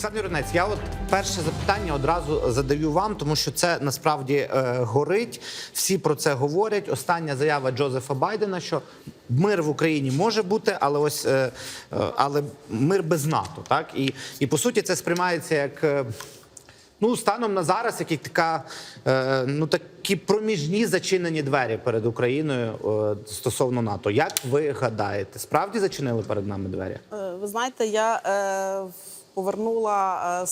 Олександр Юринець, я от перше запитання одразу задаю вам, тому що це насправді е, горить. Всі про це говорять. Остання заява Джозефа Байдена, що мир в Україні може бути, але ось е, е, але мир без НАТО. Так і, і по суті це сприймається як. е, Ну, станом на зараз, як і така, е, ну такі проміжні зачинені двері перед Україною е, стосовно НАТО. Як ви гадаєте, справді зачинили перед нами двері? Е, Ви знаєте, я е, повернула е,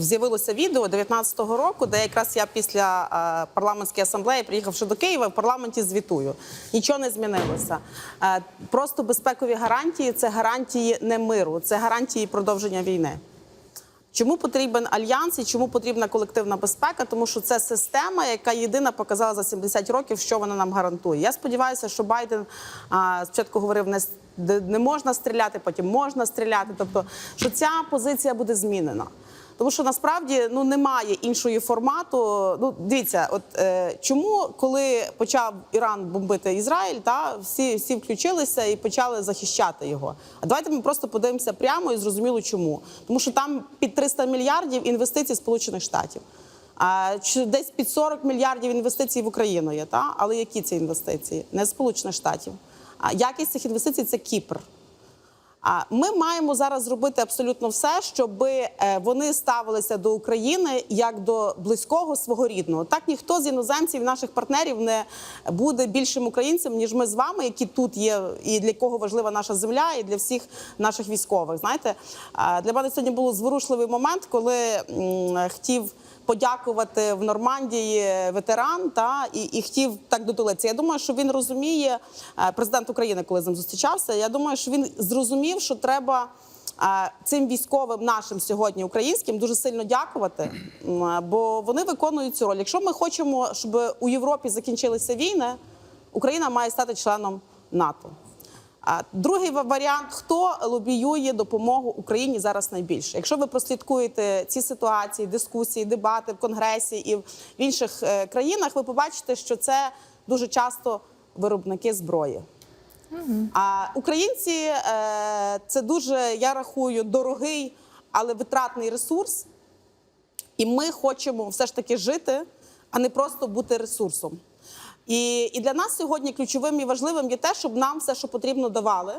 з'явилося відео 19-го року, де якраз я після е, парламентської асамблеї, приїхавши до Києва, в парламенті звітую. Нічого не змінилося. Е, просто безпекові гарантії це гарантії не миру, це гарантії продовження війни. Чому потрібен альянс і чому потрібна колективна безпека? Тому що це система, яка єдина показала за 70 років, що вона нам гарантує. Я сподіваюся, що Байден спочатку говорив не де не можна стріляти, потім можна стріляти. Тобто, що ця позиція буде змінена. Тому що насправді ну немає іншої формату. Ну дивіться, от е, чому, коли почав Іран бомбити Ізраїль, та всі, всі включилися і почали захищати його. А давайте ми просто подивимося прямо і зрозуміло, чому. Тому що там під 300 мільярдів інвестицій Сполучених Штатів. А десь під 40 мільярдів інвестицій в Україну є, та але які це інвестиції? Не Сполучених Штатів. Якість цих інвестицій це Кіпр. А ми маємо зараз зробити абсолютно все, щоб вони ставилися до України як до близького свого рідного. Так ніхто з іноземців, наших партнерів, не буде більшим українцем, ніж ми з вами, які тут є, і для кого важлива наша земля, і для всіх наших військових. Знаєте, для мене сьогодні був зворушливий момент, коли хотів подякувати в Нормандії ветеран та і, і хотів так дотулитися. Я думаю, що він розуміє е, президент України, коли з ним зустрічався. Я думаю, що він зрозумів, що треба. е, Цим військовим нашим сьогодні українським дуже сильно дякувати, бо вони виконують цю роль. Якщо ми хочемо, щоб у Європі закінчилися війни, Україна має стати членом НАТО. А другий варіант: хто лобіює допомогу Україні зараз найбільше? Якщо ви прослідкуєте ці ситуації, дискусії, дебати в Конгресі і в інших е, країнах, ви побачите, що це дуже часто виробники зброї. А українці е, це дуже, я рахую, дорогий, але витратний ресурс. І ми хочемо все ж таки жити, а не просто бути ресурсом. І, і для нас сьогодні ключовим і важливим є те, щоб нам все, що потрібно, давали.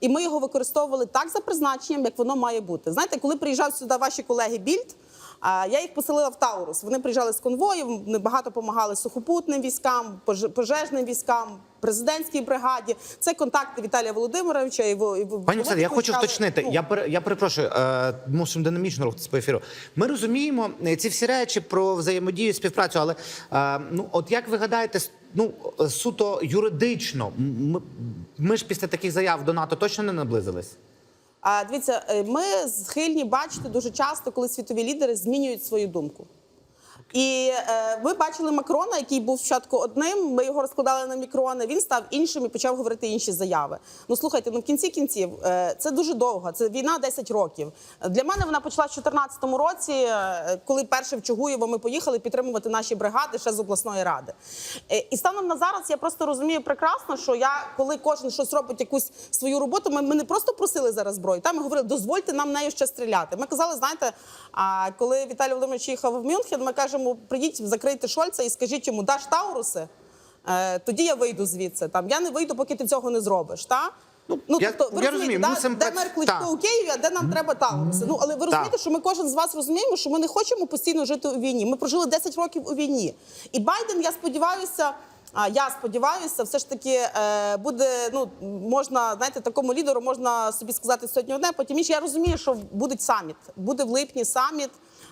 І ми його використовували так за призначенням, як воно має бути. Знаєте, коли приїжджав сюди ваші колеги Більд, я їх поселила в Таурус. Вони приїжджали з конвоїв, багато допомагали сухопутним військам, пож- пожежним військам, президентській бригаді. Це контакти Віталія Володимировича і в- Пані Оксана, я хочу уточнити. ну, Я пере- я перепрошую, е, мусимо динамічно рухатися по ефіру. Ми розуміємо е, ці всі речі про взаємодію, співпрацю, але е, ну от як ви гадаєте, ну е, суто юридично, ми, ми ж після таких заяв до НАТО точно не наблизились? Дивіться, е, ми схильні бачити дуже часто, коли світові лідери змінюють свою думку. І е, ви бачили Макрона, який був спочатку одним. Ми його розкладали на мікрони. Він став іншим і почав говорити інші заяви. Ну слухайте, ну в кінці кінців е, це дуже довго. Це війна 10 років. Для мене вона почалась в 2014 році, е, коли перше в Чугуєво ми поїхали підтримувати наші бригади ще з обласної ради. Е, і станом на зараз я просто розумію прекрасно, що я, коли кожен щось робить якусь свою роботу, ми, ми не просто просили зараз зброю. Там ми говорили, дозвольте нам нею ще стріляти. Ми казали, знаєте, а коли Віталій Володимирович їхав в Мюнхен, ми кажемо, прийдіть, закрийте Шольца і скажіть йому, даш Тауруси, е, тоді я вийду звідси. Там я не вийду, поки ти цього не зробиш. Та? Ну, я- тобто, ви я розумієте, розумію, да, мусимо де мер Кличко Так. у Києві, а де нам треба Тауруси. Ну, але ви розумієте, Так. що ми кожен з вас розуміємо, що ми не хочемо постійно жити у війні. Ми прожили 10 років у війні. І Байден, я сподіваюся. А я сподіваюся, все ж таки е, буде. Ну можна знаєте, такому лідеру можна собі сказати сьогодні одне, потім інше. Я розумію, що буде саміт. Буде в липні саміт.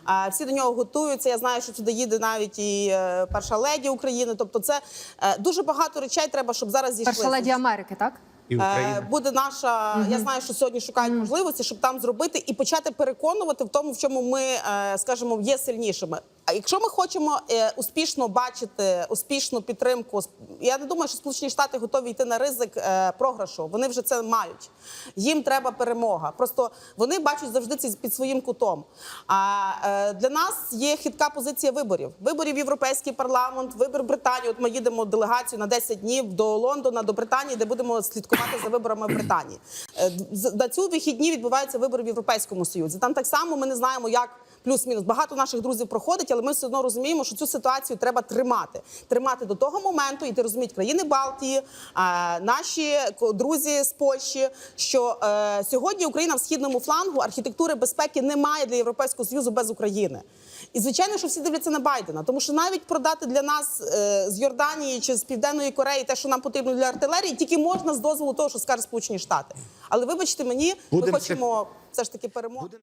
Е, всі до нього готуються. Я знаю, що туди їде навіть і е, перша леді України. Тобто, це е, дуже багато речей треба, щоб зараз зійшлися. Перша леді Америки, так? І Е, Україна. Буде наша. Я знаю, що сьогодні шукають можливості, щоб там зробити і почати переконувати в тому, в чому ми е, скажімо, є сильнішими. А якщо ми хочемо е, успішно бачити успішну підтримку, я не думаю, що Сполучені Штати готові йти на ризик е, програшу. Вони вже це мають. Їм треба перемога. Просто вони бачать завжди це під своїм кутом. А е, для нас є хитка позиція виборів. Виборів Європейський парламент, вибір Британії. От ми їдемо делегацію на 10 днів до Лондона, до Британії, де будемо слідкувати за виборами в Британії. На цю вихідні відбуваються вибори в Європейському Союзі. Там так само ми не знаємо, як плюс-мінус. Багато наших друзів проходить, але ми все одно розуміємо, що цю ситуацію треба тримати. Тримати до того моменту, і ти розуміють країни Балтії, е, наші друзі з Польщі, що е, сьогодні Україна в східному флангу архітектури безпеки немає для Європейського Союзу без України. І звичайно, що всі дивляться на Байдена, тому що навіть продати для нас е, з Йорданії чи з Південної Кореї те, що нам потрібно для артилерії, тільки можна з дозволу того, що скаже Сполучені Штати. Але вибачте мені, ми Будемо хочемо все ж таки перемоги. Будем-